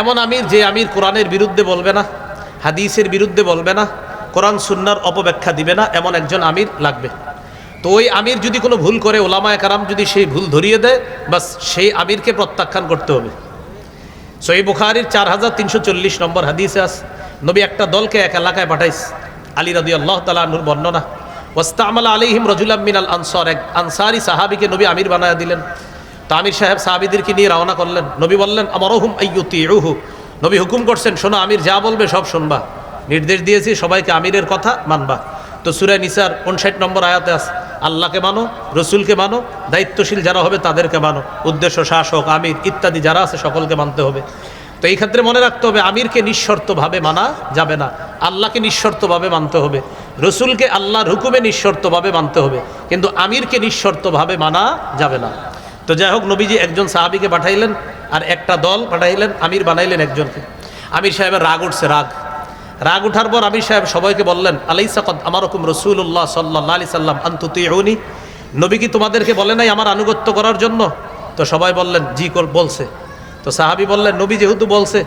এমন আমির যে আমির কোরআনের বিরুদ্ধে বলবে না, হাদিসের বিরুদ্ধে বলবে না, কোরআন সুন্নার অপব্যাখ্যা দিবে না, এমন একজন আমির লাগবে। তো ওই আমির যদি কোনো ভুল করে, ওলামায় কারাম যদি সেই ভুল ধরিয়ে দেয়, বাস সেই আমিরকে প্রত্যাখ্যান করতে হবে। সই বুখারির চার হাজার তিনশো চল্লিশ নম্বর হাদিসে আস, নবী একটা দলকে এক এলাকায় পাঠাইস। আলী রদি আল্লাহ তালাহুর বর্ণনা ওস্তামলা আলিহিম রজুলাম মিনাল আনসার, এক আনসারি সাহাবিকে নবী আমির বানায় দিলেন। তো আমির সাহেব সাহাবিদেরকে নিয়ে রওনা করলেন। নবী বললেন, আমারহুম আইয়ুতি রুহু নবী হুকুম করছেন, শোনো, আমির যা বলবে সব শুনবা। নির্দেশ দিয়েছি, সবাইকে আমিরের কথা মানবা। তো সুরায় নিসার উনষাট নম্বর আয়াতে আস আল্লাহকে মানো, রসুলকে মানো, দায়িত্বশীল যারা হবে তাদেরকে মানো। উদ্দেশ্য শাসক, আমির ইত্যাদি যারা আছে সকলকে মানতে হবে। তো এই ক্ষেত্রে মনে রাখতে হবে, আমিরকে নিঃশর্তভাবে মানা যাবে না। আল্লাহকে নিঃশর্তভাবে মানতে হবে। রসুলকে আল্লাহর হুকুমে নিঃশর্তভাবে মানতে হবে। কিন্তু আমিরকে নিঃশর্তভাবে মানা যাবে না। তো যাই হোক, নবীজি একজন সাহাবিকে পাঠাইলেন আর একটা দল পাঠাইলেন, আমির বানাইলেন একজনকে। আমির সাহেবের রাগ উঠছে, রাগ। রাগ উঠার পর আমির সাহেব সবাইকে বললেন আলাই সাকদ আমার রকম রসুল্লাহ সাল্লাহ আলি সাল্লাম আন্তুতি নবী কি তোমাদেরকে বলে নাই আমার আনুগত্য করার জন্য? তো সবাই বললেন, জি, কর বলছে। তো সাহাবি বললেন, নবী যেহেতু বলছে,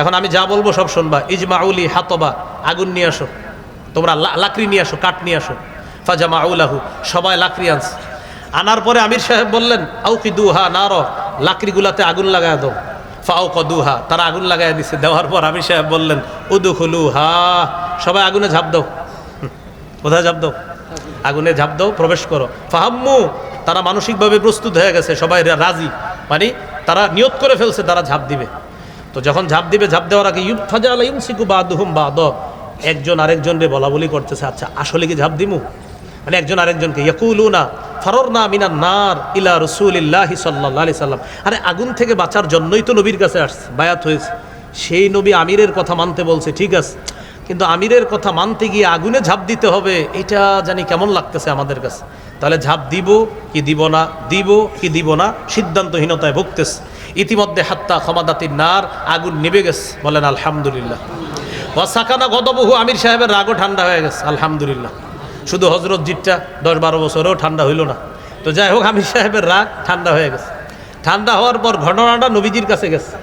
এখন আমি যা বলব সব শুনবা। ইজমাউলি হাতবা, আগুন নিয়ে আসো। তোমরা লাকড়ি নিয়ে আসো, কাঠ নিয়ে আসো। ফাজামা আউলাহু সবাই লাকড়ি আনস আনার পরে আমির সাহেব বললেন আউ কি দুহা না র লাকড়িগুলাতে আগুন লাগায় দাও। ফাও কদুহা তারা আগুন লাগাই দিছে। দেওয়ার পর আমির সাহেব বললেন উদু খুলু হা সবাই আগুনে ঝাঁপ দাও। কোথায় ঝাঁপ দাও? আগুনে ঝাঁপ দাও, প্রবেশ করো। ফাহাম্মু, তারা মানসিকভাবে প্রস্তুত হয়ে গেছে, সবাই রাজি। মানে তারা নিয়ত করে ফেলছে, তারা ঝাঁপ দিবে। তো যখন ঝাঁপ দিবে, ঝাঁপ দেওয়ার আগে ইউম ফাজা আলা ইউমসিকু বা বাদ। একজন আরেকজনরে বলা বলি করতেছে আচ্ছা আসলে কি ঝাঁপ দিমু? মানে একজন আরেকজনকে ইয়াকুলুনা ফাররনা মিনান নার ইলা রসুলিল্লাহি সাল্লাল্লাহু আলাইহি সাল্লাম। আরে আগুন থেকে বাঁচার জন্যই তো নবীর কাছে আসছে, বায়াত হয়েছে। সেই নবী আমিরের কথা মানতে বলছে, ঠিক আছে। কিন্তু আমিরের কথা মানতে গিয়ে আগুনে ঝাঁপ দিতে হবে, এটা জানি কেমন লাগতেছে আমাদের কাছে। তাহলে ঝাঁপ দিব কি দিব না? দিব কি দিব না? সিদ্ধান্তহীনতায় ভুগতেছে। ইতিমধ্যে হাত্তা ক্ষমাদাতির নার, আগুন নিবে গেছে। বলেন, আলহামদুলিল্লাহ। ওয়াসাকানা গদবহু আমির সাহেবের রাগও ঠান্ডা হয়ে গেছে, আলহামদুলিল্লাহ। শুধু হজরত জিটটা দশ বারো বছরেও ঠান্ডা হইল না। তো যাই হোক আমির সাহেবের রাগ ঠান্ডা হয়ে গেছে। ঠান্ডা হওয়ার পর ঘটনাটা নবীজির কাছে গেছে।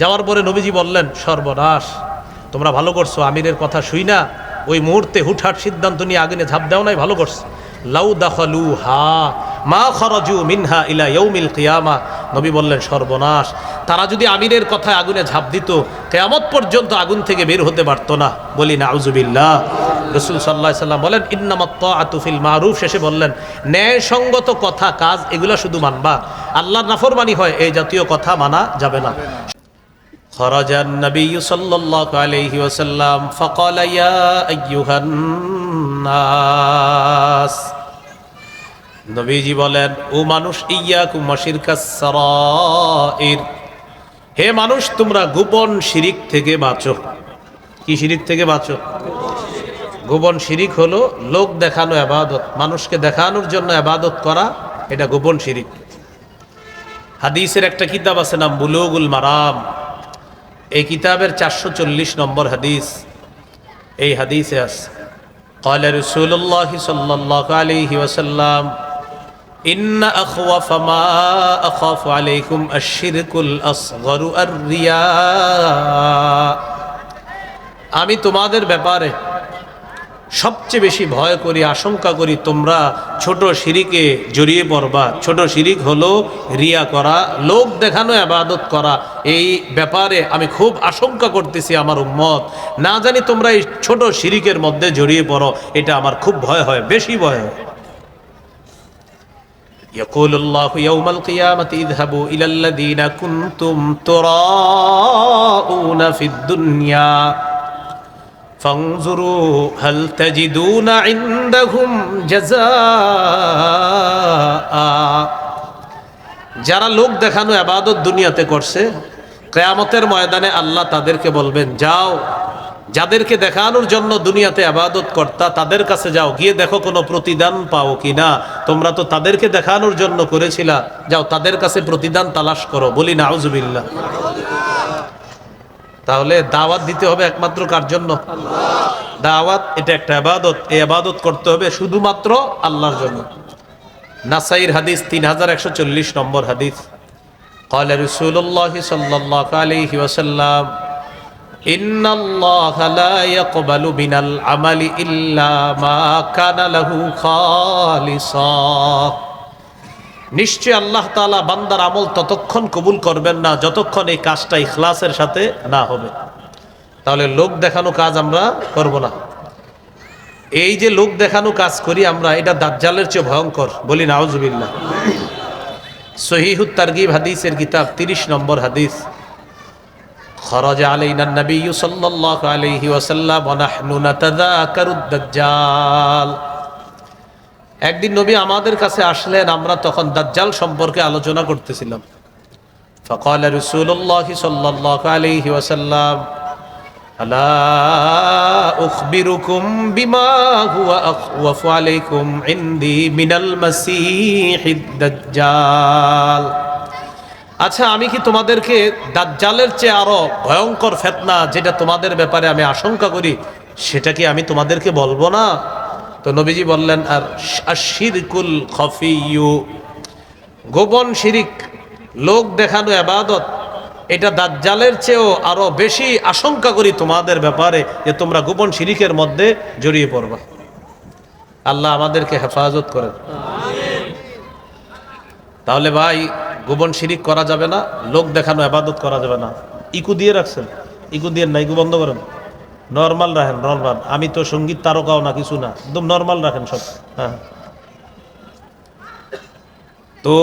যাওয়ার পরে নবীজি বললেন, সর্বনাশ, তোমরা ভালো করছ, আমিরের কথা শুই না। ওই মুহূর্তে হুটহাট সিদ্ধান্ত নিয়ে আগুনে ঝাঁপ দেও নাই, ভালো করছ। লাউ দাখালু হা মা খরজু মিনহা ইলা ইয়ৌমিল কিয়ামা। নবী বললেন, সর্বনাশ, তারা যদি আমিরের কথায় আগুনে ঝাঁপ দিত, কেয়ামত পর্যন্ত আগুন থেকে বের হতে পারতো না। বলি না আউজুবিল্লাহ রসুল সাল্লাহ সাল্লাম বলেন ইন্নামাত্ত আতুফিল মারুফ শেষে বললেন ন্যায়সঙ্গত কথা কাজ এগুলা শুধু মানবা আল্লাহর নাফরমানি হয় এই জাতীয় কথা মানা যাবে না خرج النبي صلى الله عليه وسلم فقال يا أيها الناس নবীজি বলেন ও মানুষ ইয়া কুমাশির কাসরাইর হে মানুষ তোমরা গোপন শিরিক থেকে বাঁচো কি শিরিক থেকে বাঁচো গোপন শিরিক হলো লোক দেখানো আবাদত মানুষকে দেখানোর জন্য আবাদত করা এটা গোপন শিরিক হাদিসের একটা কিতাব আছে নাম বুলুগুল মারাম এই কিতাবের চারশো চল্লিশ নম্বর হাদিস এই হাদিসে আছে قال رسول الله صلى الله عليه وسلم إن أخوف ما أخاف عليكم الشرك الأصغر الرياء আমি তোমাদের ব্যাপারে সবচেয়ে বেশি ভয় করি আশঙ্কা করি তোমরা ছোট শিরিকে জড়িয়ে পড়বা ছোট শিরিক হলো রিয়া করা লোক দেখানো আবাদত করা এই ব্যাপারে আমি খুব আশঙ্কা করতেছি আমার উম্মত না জানি তোমরা এই ছোট শিরিকের মধ্যে জড়িয়ে পড়ো এটা আমার খুব ভয় হয় বেশি ভয় হয় يقول الله يوم القيامة اذهبوا إلى الذين كنتم تراءون في الدنيا فانظروا هل تجدون عندهم جزاء যারা লোক দেখানো আবাদত দুনিয়াতে করছে কেয়ামতের ময়দানে আল্লাহ তাদেরকে বলবেন যাও যাদেরকে দেখানোর জন্য দুনিয়াতে আবাদত কর্তা তাদের কাছে যাও গিয়ে দেখো কোনো প্রতিদান পাও কিনা তোমরা তো তাদেরকে দেখানোর জন্য করেছিলা যাও তাদের কাছে প্রতিদান তালাশ করো বলি না আউজুবিল্লাহ তাহলে দাওয়াত দিতে হবে একমাত্র কার জন্য দাওয়াত এটা একটা আবাদত এই আবাদত করতে হবে শুধুমাত্র আল্লাহর জন্য নাসাইর হাদিস তিন হাজার একশো চল্লিশ নম্বর হাদিস قال رسول الله صلى الله عليه وسلم إن الله لا يقبل من العمل إلا ما كان له خالصا নিশ্চয় আল্লাহ তাআলা বান্দার আমল ততক্ষণ কবুল করবেন না, যতক্ষণ এই কাজটা ইখলাসের সাথে না হবে। তাহলে লোক দেখানো কাজ আমরা করব না। এই যে লোক দেখানো কাজ করি আমরা, এটা দাজ্জালের চেয়ে ভয়ঙ্কর, বলি নাউজুবিল্লাহ। সহিহুত তারগিব হাদিসের কিতাব, তিরিশ নম্বর হাদিস। খরজ আলাইনা নবী সাল্লাল্লাহু আলাইহি ওয়াসাল্লাম দাজ্জাল একদিন নবী আমাদের কাছে আসলেন আমরা তখন দাজ্জাল সম্পর্কে আলোচনা করতেছিলাম فقال رسول الله صلى الله عليه وسلم ألا أخبركم بما هو أخوف عليكم عندي من المسيح الدجال আচ্ছা আমি কি তোমাদেরকে দাজ্জালের চেয়ে আরো ভয়ঙ্কর ফেতনা যেটা তোমাদের ব্যাপারে আমি আশঙ্কা করি সেটা কি আমি তোমাদেরকে বলবো না তো নবীজি বললেন, আর আশিরকুল খফিয়ু। গোপন শিরিক, লোক দেখানো আবাদত, এটা দাজ্জালের চেয়েও আরও বেশি আশঙ্কা করি তোমাদের ব্যাপারে যে তোমরা গোপন শিরিকের মধ্যে জড়িয়ে পড়বা। আল্লাহ আমাদেরকে হেফাজত করেন। তাহলে ভাই, গোপন শিরিক করা যাবে না, লোক দেখানো আবাদত করা যাবে না। ইকু দিয়ে রাখছেন। ইকু দিয়ে না ইকু বন্ধ করেন। নর্মাল রাখেন নর্মাল আমি তো সংগীত তারকাও না, কিছু না। একদম নর্মাল রাখেন সব। হ্যাঁ। তো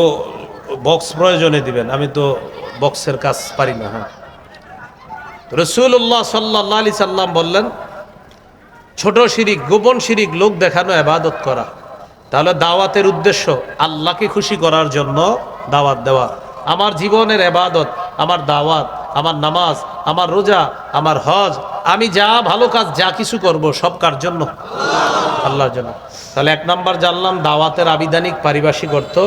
বক্স প্রয়োজনে দিবেন, আমি তো বক্সের কাজ পারি না হ্যাঁ। রসুল্লাহ সাল্লাহ আলি সাল্লাম বললেন, ছোট শিরিক, গোপন শিরিক লোক দেখানো আবাদত করা। তাহলে দাওয়াতের উদ্দেশ্য, আল্লাহকে খুশি করার জন্য দাওয়াত দেওয়া। আমার জীবনের এবাদত আমার দাওয়াত, আমার নামাজ, আমার রোজা, আমার হজ আমি যা ভালো কাজ, যা কিছু করব, সব কার জন্য? আল্লাহর জন্য। তাহলে এক নাম্বার জানলাম, দাওয়াতের আবিধানিক পারিভাষিক অর্থ।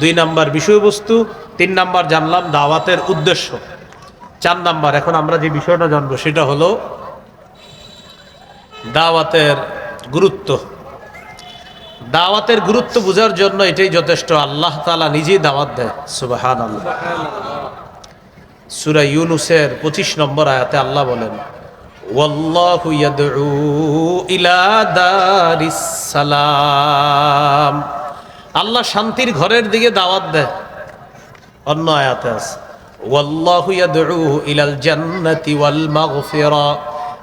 দুই নাম্বার বিষয়বস্তু, তিন নাম্বার জানলাম, দাওয়াতের উদ্দেশ্য। চার নাম্বার, এখন আমরা যে বিষয়টা জানব, সেটা হলো দাওয়াতের গুরুত্ব। দাওয়াতের গুরুত্ব বোঝার জন্য এটাই যথেষ্ট। আল্লাহ তালা নিজেই দাওয়াত দেয়। সুবাহান আল্লাহ সুরা ইউনুসের পঁচিশ নম্বর আয়াতে আল্লাহ বলেন ওয়াল্লাহু ইয়াদউ ইলা দারিস সালাম। আল্লাহ শান্তির ঘরের দিকে দাওয়াত দেয়। অন্য আয়াতে আছে ইয়াদউ ইলাল জান্নাতি ওয়াল মাগফিরা।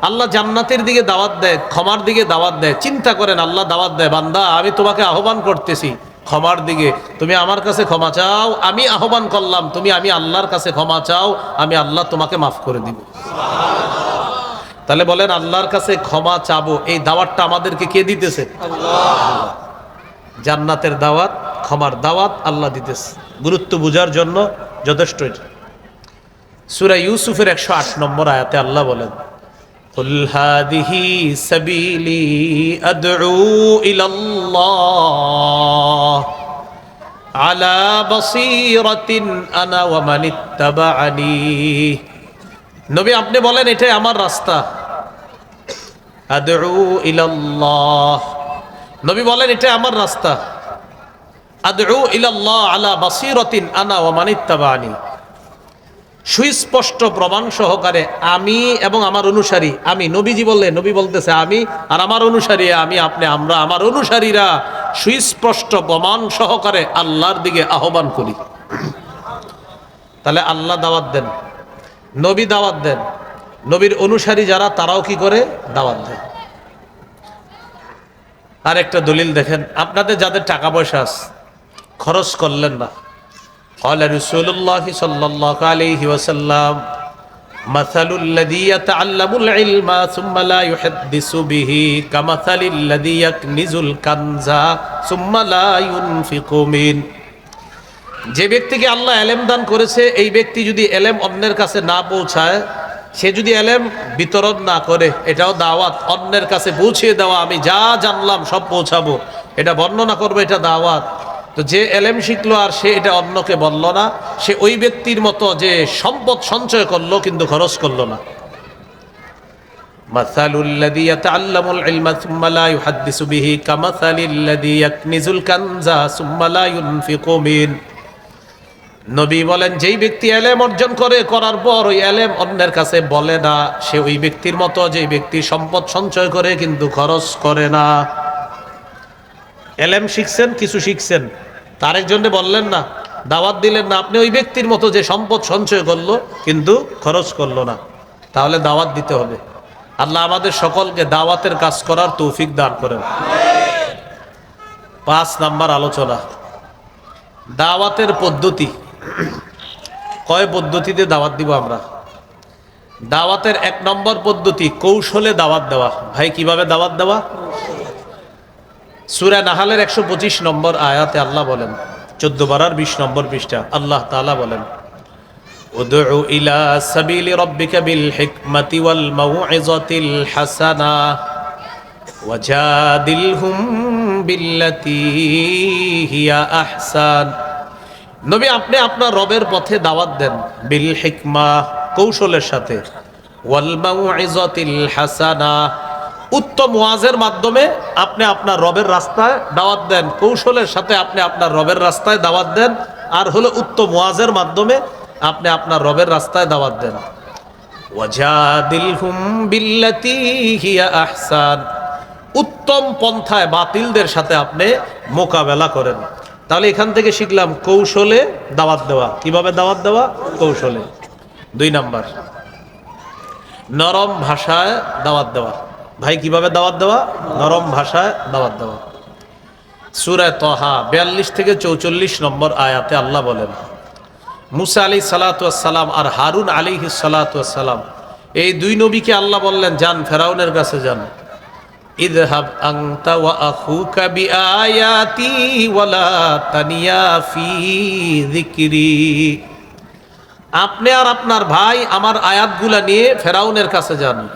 আল্লাহ জান্নাতের দিকে দাওয়াত দেয়, ক্ষমার দিকে দাওয়াত দেয়। চিন্তা করেন, আল্লাহ দাওয়াত দেয়, বান্দা, আমি তোমাকে আহ্বান করতেছি, ক্ষমার দিকে। তুমি আমার কাছে ক্ষমা চাও, আমি আহ্বান করলাম, তুমি, আমি আল্লাহর কাছে ক্ষমা চাও, আমি আল্লাহ তোমাকে মাফ করে দিব। তাহলে বলেন আল্লাহর কাছে ক্ষমা চাবো এই দাওয়াতটা আমাদেরকে কে দিতেছে জান্নাতের দাওয়াত ক্ষমার দাওয়াত আল্লাহ দিতেছে গুরুত্ব বোঝার জন্য যথেষ্ট এটা সুরা ইউসুফের একশো আট নম্বর আয়াতে আল্লাহ বলেন قل هذه سبيلي أدعو إلى الله على بصيرة أنا ومن اتبعني নবী আপনি বলেন এটাই আমার রাস্তা নবী বলেন, এটা আমার রাস্তা। আলা বাসিরাতিন আনা সুস্পষ্ট প্রমাণ সহকারে আমি এবং আমার অনুসারী, আমি নবীজি বললে, নবী বলতেছে, আমি আর আমার অনুসারী, আমি আপনি, আমরা আমার অনুসারীরা। সুস্পষ্ট প্রমাণ সহকারে আল্লাহর দিকে আহ্বান করি। তাহলে আল্লাহ দাওয়াত দেন, নবী দাওয়াত দেন। নবীর অনুসারী যারা তারাও কি করে দাওয়াত দেয় আর একটা দলিল দেখেন আপনাদের যাদের টাকা পয়সা আছে খরচ করলেন না قال رسول الله صلى الله عليه وسلم مثل الذي يتعلم العلم ثم لا يحدث به كمثل الذي يكنز الكنز ثم لا ينفق منه যে ব্যক্তিকে আল্লাহ এলেম দান করেছে এই ব্যক্তি যদি এলেম অন্যের কাছে না পৌঁছায় সে যদি এলেম বিতরণ না করে এটাও দাওয়াত অন্যের কাছে পৌঁছিয়ে দেওয়া আমি যা জানলাম সব পৌঁছাবো এটা বর্ণনা করবো এটা দাওয়াত তো যে এলেম শিখলো আর সে এটা অন্যকে বলল না সে ওই ব্যক্তির মতো যে সম্পদ সঞ্চয় করলো কিন্তু খরচ করলো না مثل الذي يتعلم العلم ثم لا يحدث به كمثل الذي يكنز الكنز ثم لا ينفق منه নবী বলেন, যেই ব্যক্তি এলেম অর্জন করে, করার পর ওই এলেম অন্যের কাছে বলে না। সে ওই ব্যক্তির মতো, যেই ব্যক্তি সম্পদ সঞ্চয় করে, কিন্তু খরচ করে না। এলেম শিখছেন, কিছু শিখছেন। তার একজনে বললেন না, দাওয়াত দিলেন না। আপনি ওই ব্যক্তির মতো যে সম্পদ সঞ্চয় করল, কিন্তু খরচ করল না। তাহলে দাওয়াত দিতে হবে। আল্লাহ আমাদের সকলকে দাওয়াতের কাজ করার তৌফিক দান করেন। পাঁচ নাম্বার আলোচনা। দাওয়াতের পদ্ধতি। কয় পদ্ধতিতে দাওয়াত দিব আমরা দাওয়াতের এক নম্বর পদ্ধতি কৌশলে দাওয়াত দেওয়া ভাই কিভাবে দাওয়াত দেওয়া সুরা নাহালের একশো পঁচিশ নম্বর আয়াতে আল্লাহ বলেন চোদ্দ বারার বিশ নম্বর পৃষ্ঠা আল্লাহ তালা বলেন ادع إلى سبيل ربك بالحكمة والموعظة الحسنة وجادلهم بالتي هي أحسن নবী, আপনি আপনার রবের পথে দাওয়াত দেন বিল হিকমা, কৌশলের সাথে। হাসানা। উত্তম ওয়াজের মাধ্যমে আপনি আপনার রবের রাস্তায় দাওয়াত দেন, কৌশলের সাথে আপনি আপনার রবের রাস্তায় দাওয়াত দেন, আর হলো উত্তম ওয়াজের মাধ্যমে আপনি আপনার রবের রাস্তায় দাওয়াত দেন। উত্তম পন্থায় বাতিলদের সাথে আপনি মোকাবেলা করেন। তাহলে এখান থেকে শিখলাম কৌশলে দাওয়াত দেওয়া। কীভাবে দাওয়াত দেওয়া? কৌশলে। দুই নাম্বার। নরম ভাষায় দাওয়াত দেওয়া। ভাই, কীভাবে দাওয়াত দেওয়া? নরম ভাষায় দাওয়াত দেওয়া। সুরায় তহা, বিয়াল্লিশ থেকে চৌচল্লিশ নম্বর আয়াতে আল্লাহ বলেন, মুসা আলী সালাতাম আর হারুন আলী সালাতাম এই দুই নবীকে আল্লাহ বললেন, যান, ফেরাউনের কাছে যান। আংতা ওয়া আখুকা বিআয়াতি ওয়ালা তানিয়া ফি যিকরি। আপনি আর আপনার ভাই আমার আয়াতগুলা নিয়ে ফেরাউনের কাছে যান।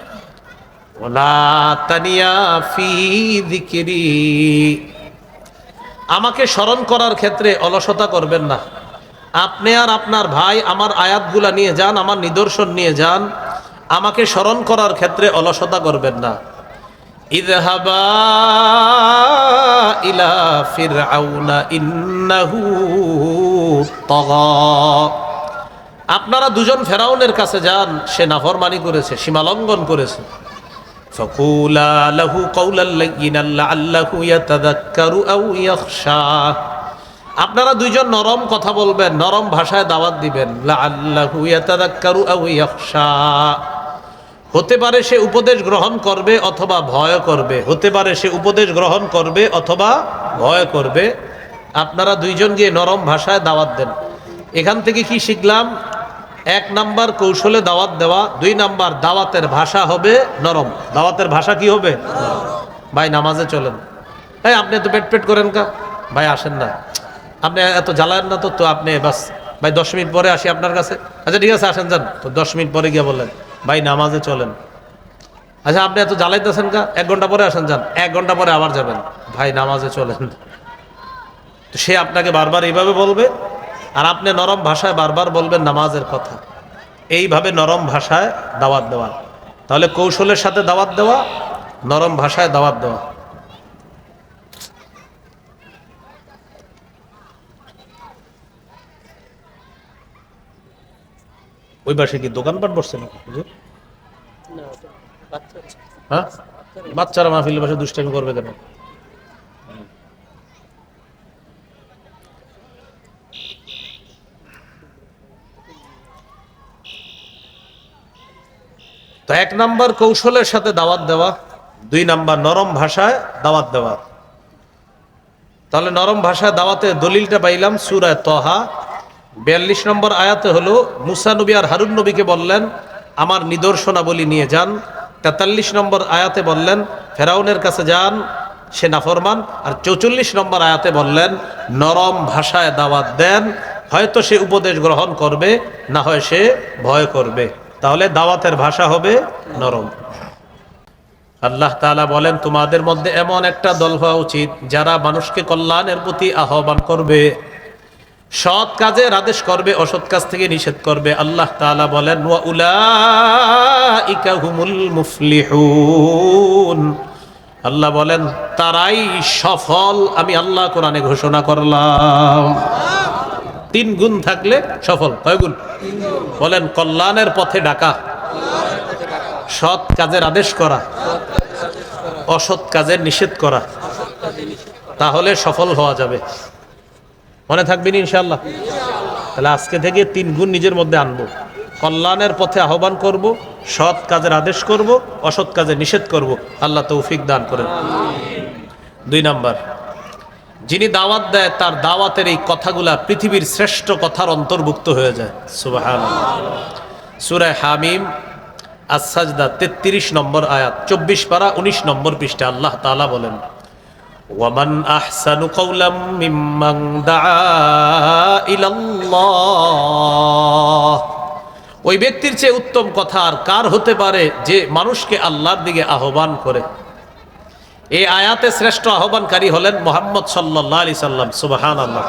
ওয়ালা তানিয়া ফি যিকরি। আমাকে স্মরণ করার ক্ষেত্রে অলসতা করবেন না। আপনি আর আপনার ভাই আমার আয়াতগুলা নিয়ে যান, আমার নিদর্শন নিয়ে যান। আমাকে স্মরণ করার ক্ষেত্রে অলসতা করবেন না। ইদহাবা ইলা ফিরআউনা ইন্নাহু তাগা আপনারা দুজন ফেরাউনের কাছে যান সে নাফরমানি করেছে সীমালঙ্ঘন করেছে فقولا له قولا لينا لعله يتذكر او يخشى আপনারা দুইজন নরম কথা বলবেন নরম ভাষায় দাওয়াত দিবেন লাআল্লাহু ইয়াতাযাক্কারু আও ইয়াখশা হতে পারে সে উপদেশ গ্রহণ করবে অথবা ভয় করবে। হতে পারে সে উপদেশ গ্রহণ করবে অথবা ভয় করবে। আপনারা দুইজন গিয়ে নরম ভাষায় দাওয়াত দেন। এখান থেকে কি শিখলাম? এক নাম্বার কৌশলে দাওয়াত দেওয়া, দুই নাম্বার দাওয়াতের ভাষা হবে নরম। দাওয়াতের ভাষা কি হবে? ভাই, নামাজে চলেন। এই, আপনি এত পেট পেট করেন কা? ভাই, আসেন না। আপনি এত জ্বালান না তো তো আপনি বাস। ভাই, দশ মিনিট পরে আসি আপনার কাছে। আচ্ছা ঠিক আছে, আসেন, যান। তো দশ মিনিট পরে গিয়ে বললেন। ভাই, নামাজে চলেন। আচ্ছা আপনি এত জ্বালাইতেছেন কা? এক ঘণ্টা পরে আসেন, যান। এক ঘণ্টা পরে আবার যাবেন। ভাই, নামাজে চলেন। তো সে আপনাকে বারবার এইভাবে বলবে, আর আপনি নরম ভাষায় বারবার বলবেন নামাজের কথা। এইভাবে নরম ভাষায় দাওয়াত দেওয়া। তাহলে কৌশলের সাথে দাওয়াত দেওয়া, নরম ভাষায় দাওয়াত দেওয়া। ওই পাশে কি দোকানপাট বসছে নাকি হুজুর? হ্যাঁ? বাচ্চারা মাহফিলের পাশে দুষ্টামি করবে কেন? তো এক নাম্বার কৌশলের সাথে দাওয়াত দেওয়া দুই নাম্বার নরম ভাষায় দাওয়াত দেওয়া। তাহলে নরম ভাষায় দাওয়াতে দলিলটা পাইলাম সুরায় তহা। বিয়াল্লিশ নম্বর আয়াতে হলো, মুসা নবী আর হারুন নবীকে বললেন, আমার নিদর্শনাবলী নিয়ে যান। তেতাল্লিশ নম্বর আয়াতে বললেন, ফেরাউনের কাছে যান, সে নাফরমান। আর চৌচল্লিশ নম্বর আয়াতে বললেন, নরম ভাষায় দাওয়াত দেন, হয়তো সে উপদেশ গ্রহণ করবে, না হয় সে ভয় করবে। তাহলে দাওয়াতের ভাষা হবে নরম। আল্লাহ তাআলা বলেন, তোমাদের মধ্যে এমন একটা দল হওয়া উচিত, যারা মানুষকে কল্যাণের প্রতি আহ্বান করবে। সৎ কাজের আদেশ করবে, অসৎ কাজ থেকে নিষেধ করবে। আল্লাহ তাআলা বলেন আল্লাহ বলেন, তারাই সফল। আমি আল্লাহ কোরআনে ঘোষণা করলাম। তিন গুণ থাকলে সফল, কয় গুণ? বলেন, কল্যাণের পথে ডাকা, সৎ কাজের আদেশ করা, অসৎ কাজের নিষেধ করা, তাহলে সফল হওয়া যাবে। মনে থাকবেন ইনশাল্লাহ তাহলে আজকে থেকে তিন গুণ নিজের মধ্যে আনব। কল্যাণের পথে আহ্বান করব, সৎ কাজের আদেশ করব, অসৎ কাজে নিষেধ করব। আল্লাহ তৌফিক দান করেন। দুই নাম্বার, যিনি দাওয়াত দেয়, তার দাওয়াতের এই কথাগুলা পৃথিবীর শ্রেষ্ঠ কথার অন্তর্ভুক্ত হয়ে যায়। সুবাহান সুরায় হামিম আসাজদা তেত্রিশ নম্বর আয়াত, চব্বিশ পারা উনিশ নম্বর পৃষ্ঠা আল্লাহ তালা বলেন ওয়ামান আহসানু কৌলাম মিম্মাং দা ইলাল্লাহ ওই ব্যক্তির চেয়ে উত্তম কথা আর কার হতে পারে যে মানুষকে আল্লাহর দিকে আহ্বান করে? এই আয়াতে শ্রেষ্ঠ আহ্বানকারী হলেন মোহাম্মদ সাল্লাহ আলি সাল্লাম সুবাহান আল্লাহ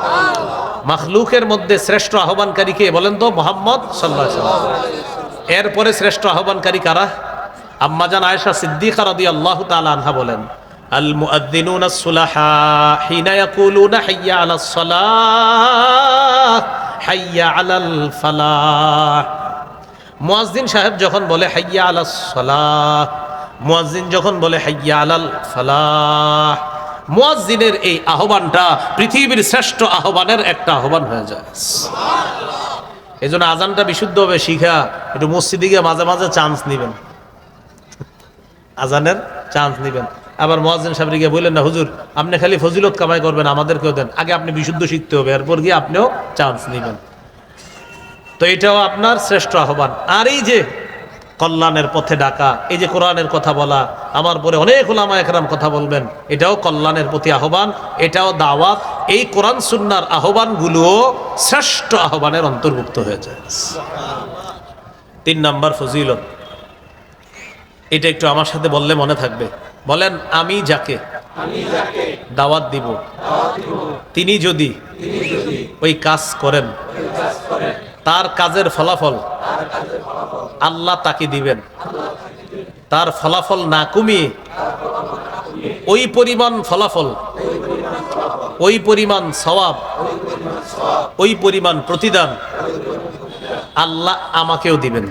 মাখলুকের মধ্যে শ্রেষ্ঠ আহ্বানকারী কে বলেন তো? মোহাম্মদ সাল্লাহ সাল্লাম। এরপরে শ্রেষ্ঠ আহ্বানকারী কারা? আম্মাজান আয়েশা সিদ্দিকা রাদি আল্লাহ তালা আনহা বলেন আল মুআদ্দিনুনা সুলাহা হিনা ইয়াকুলুনা হাইয়া আলাস সালাহ হাইয়া আলাল ফালাহ। মুয়াজ্জিন সাহেব যখন বলে হাইয়া আলাস সালাহ মুয়াজ্জিন যখন বলে হাইয়া আলাল ফালাহ মুয়াজ্জিনের এই আহ্বানটা পৃথিবীর শ্রেষ্ঠ আহ্বানের একটা আহ্বান হয়ে যায়। এই জন্য আজানটা বিশুদ্ধভাবে শিখা একটু মসজিদে গিয়ে মাঝে মাঝে চান্স নিবেন। আজানের চান্স নিবেন। আবার মহাজিন সাহেব গিয়ে বললেন, না, হুজুর, আপনি খালি ফজিলত কামাই করবেন, আমাদেরকেও দেন। আগে আপনি বিশুদ্ধ শিখতে হবে, এরপর গিয়ে আপনিও চান্স নেবেন। তো এটাও আপনার শ্রেষ্ঠ আহ্বান। আর এই যে কল্যাণের পথে ডাকা, এই যে কোরআনের কথা বলা, আমার পরে অনেক ওলামা একরাম কথা বলবেন, এটাও কল্যাণের প্রতি আহ্বান, এটাও দাওয়াত, এই কোরআন সুন্নার আহ্বানগুলোও শ্রেষ্ঠ আহ্বানের অন্তর্ভুক্ত হয়ে যায়। তিন নাম্বার ফজিলত। এটা একটু আমার সাথে বললে মনে থাকবে। বলেন, আমি যাকে দাওয়াত দিব, তিনি যদি ওই কাজ করেন, তার কাজের ফলাফল আল্লাহ তাকে দিবেন। তার ফলাফল না কমিয়ে ওই পরিমাণ ফলাফল, ওই পরিমাণ সওয়াব, ওই পরিমাণ প্রতিদান আল্লাহ আমাকেও দিবেন।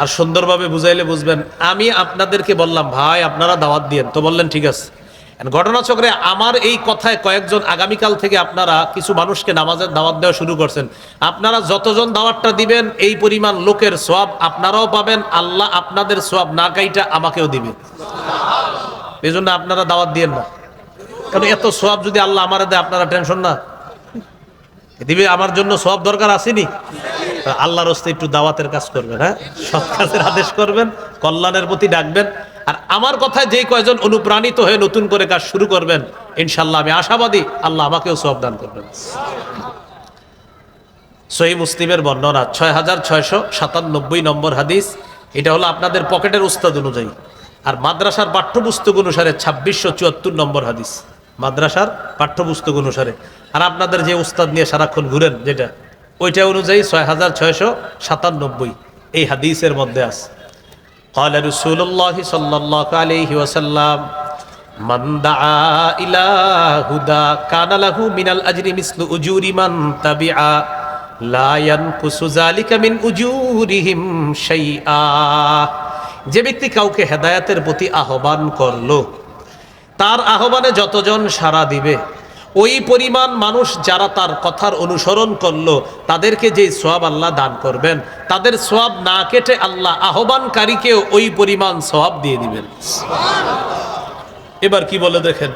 আর সুন্দরভাবে বুঝাইলে বুঝবেন। আমি আপনাদেরকে বললাম, ভাই, আপনারা দাওয়াত দিয়েন। তো বললেন, ঠিক আছে। ঘটনাচক্রে আমার এই কথায় কয়েকজন আগামীকাল থেকে আপনারা কিছু মানুষকে নামাজের দাওয়াত দেওয়া শুরু করছেন। আপনারা যতজন দাওয়াতটা দিবেন, এই পরিমাণ লোকের সোয়াব আপনারাও পাবেন। আল্লাহ আপনাদের সোয়াব না কাইটা আমাকেও দিবে এই জন্য আপনারা দাওয়াত দিয়েন না। কারণ এত সোয়াব যদি আল্লাহ আমার দেয়, আপনারা টেনশন না। দিবে, আমার জন্য সব দরকার আসেনি। আল্লাহর হস্তে একটু দাওয়াতের কাজ করবেন হ্যাঁ? সৎ কাজের আদেশ করবেন, কল্যাণের প্রতি ডাকবেন। আর আমার কথায় যে কয়জন অনুপ্রাণিত হয়ে নতুন করে কাজ শুরু করবেন, ইনশাল্লাহ আমি আশাবাদী আল্লাহ আমাকেও সব দান করবেন। সহি মুসলিমের বর্ণনা, ছয় হাজার ছয়শো সাতানব্বই নম্বর হাদিস। এটা হলো আপনাদের পকেটের উস্তাদ অনুযায়ী। আর মাদ্রাসার পাঠ্যপুস্তক অনুসারে ছাব্বিশশো চুয়াত্তর নম্বর হাদিস। মাদ্রাসার পাঠ্যপুস্তক অনুসারে। আর আপনাদের যে উস্তাদ নিয়ে সারাক্ষণ ঘুরেন, যেটা ওইটা অনুযায়ী ছয় হাজার ছয়শো সাতানব্বই এই হাদিসের মধ্যে আছে قال رسول الله صلى الله عليه وسلم من دعا إلى هدى كان له من الأجر مثل أجور من تبعا لا ينقص ذلك من أجورهم شيئا যে ব্যক্তি কাউকে হেদায়াতের প্রতি আহ্বান করলো তার আহ্বানে যতজন সাড়া দিবে ওই পরিমাণ মানুষ যারা তার কথার অনুসরণ করল, তাদেরকে যে সোয়াব আল্লাহ দান করবেন, তাদের সোয়াব না কেটে আল্লাহ আহ্বানকারীকেও ওই পরিমাণ সোয়াব দিয়ে দিবেন। এবার কি বলে দেখেন?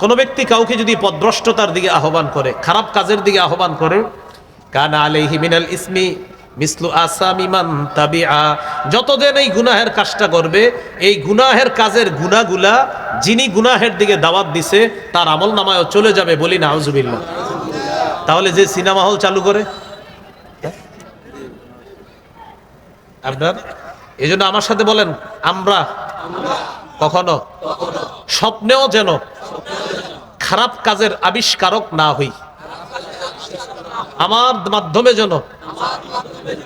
কোন ব্যক্তি কাউকে যদি পদভ্রষ্টতার দিকে আহ্বান করে, খারাপ কাজের দিকে আহ্বান করে, কানা আলাইহি মিনাল ইসমি মিসলু আসামিমান তাবিআ। যতদিন এই গুনাহের কাজটা করবে, এই গুনাহের কাজের গুনাগুলা যিনি গুনাহের দিকে দাওয়াত দিছে, তার আমল নামায়ও চলে যাবে বলি না আউজুবিল্লাহ তাহলে যে সিনেমা হল চালু করে আপনার? এই জন্য আমার সাথে বলেন, আমরা কখনো স্বপ্নেও যেন খারাপ কাজের আবিষ্কারক না হই। আমার মাধ্যমে যেন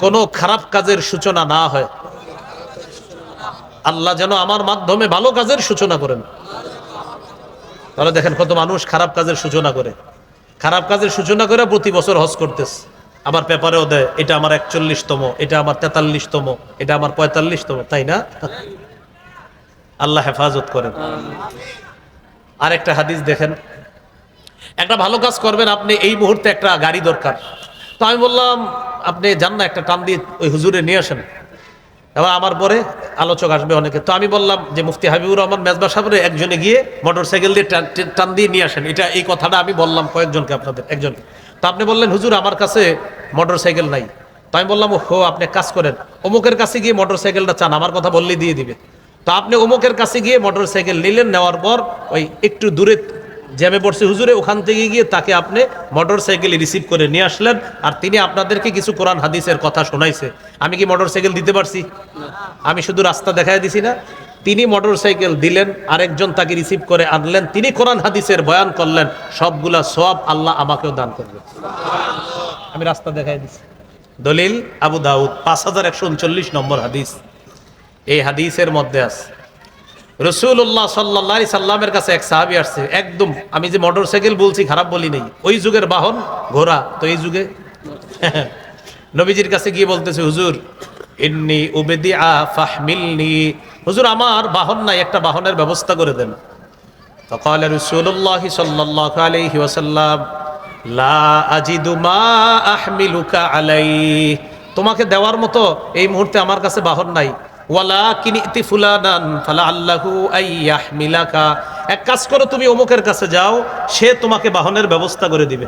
কোনো খারাপ কাজের সূচনা না হয়। আল্লাহ যেন আমার মাধ্যমে ভালো কাজের সূচনা করেন। তাহলে দেখেন কত মানুষ খারাপ কাজের সূচনা করে। খারাপ কাজের সূচনা করে প্রতি বছর হজ করতেছে। আবার পেপারেও দেয়, এটা আমার একচল্লিশতম, এটা আমার তেতাল্লিশতম, এটা আমার পঁয়তাল্লিশতম। তাই না? আল্লাহ হেফাজত করেন। আর একটা হাদিস দেখেন, একটা ভালো কাজ করবেন আপনি, এই মুহূর্তে একটা গাড়ি দরকার। তো আমি বললাম, আপনি যান না, একটা টান দিয়ে ওই হুজুরে নিয়ে আসেন। এবার আমার পরে আলোচক আসবে অনেকে। তো আমি বললাম যে, মুফতি হাবিবুর রহমান মেজবা সাহেবের একজনে গিয়ে মোটর সাইকেল দিয়ে টান- দিয়ে নিয়ে আসেন। এটা এই কথাটা আমি বললাম কয়েকজনকে আপনাদের একজনকে তো আপনি বললেন, হুজুর, আমার কাছে মোটর সাইকেল নাই। তো আমি বললাম হো আপনি কাজ করেন। অমুকের কাছে গিয়ে মোটর সাইকেলটা চান, আমার কথা বললেই দিয়ে দিবে। তো আপনি অমুকের কাছে গিয়ে মোটর সাইকেল নিলেন, নেওয়ার পর ওই একটু দূরে জ্যামে পড়ছে। হুজুরে, ওখান থেকে গিয়ে তাকে আপনি মোটর সাইকেল রিসিভ করে নিয়ে আসলেন আর তিনি আপনাদেরকে কিছু কোরআন হাদিসের কথা শোনাইছে। আমি কি মোটর সাইকেল দিতে পারছি? আমি শুধু রাস্তা দেখাই দিছি না। তিনি মোটর সাইকেল দিলেন, আরেকজন তাকে রিসিভ করে আনলেন। তিনি কোরআন হাদিসের বয়ান করলেন, সবগুলা সব আল্লাহ আমাকেও দান করবে। আমি রাস্তা দেখাই দিছি। দলিল, আবু দাউদ, পাঁচ হাজার একশো উনচল্লিশ নম্বর হাদিস। এই হাদিসের মধ্যে আছে রসুল্লাহ সাল্লাহ সাল্লামের কাছে এক সাহাবি আসছে একদম আমি যে মোটর সাইকেল বলছি খারাপ বলি নেই ওই যুগের বাহন ঘোড়া তো এই যুগে নবীজির কাছে গিয়ে বলতেছে হুজুর ইন্নি উবেদি আ ফাহমিলনি হুজুর আমার বাহন নাই একটা বাহনের ব্যবস্থা করে দেন فقال رسول الله صلى الله عليه وسلم لا أجد ما أحملك عليه তোমাকে দেওয়ার মতো এই মুহূর্তে আমার কাছে বাহন নাই ওয়ালা কিনিতি ফুলানান ফালা আল্লাহু আইয়াহমিলাকা এক কাজ করো, তুমি অমুকের কাছে যাও, সে তোমাকে বাহনের ব্যবস্থা করে দিবে।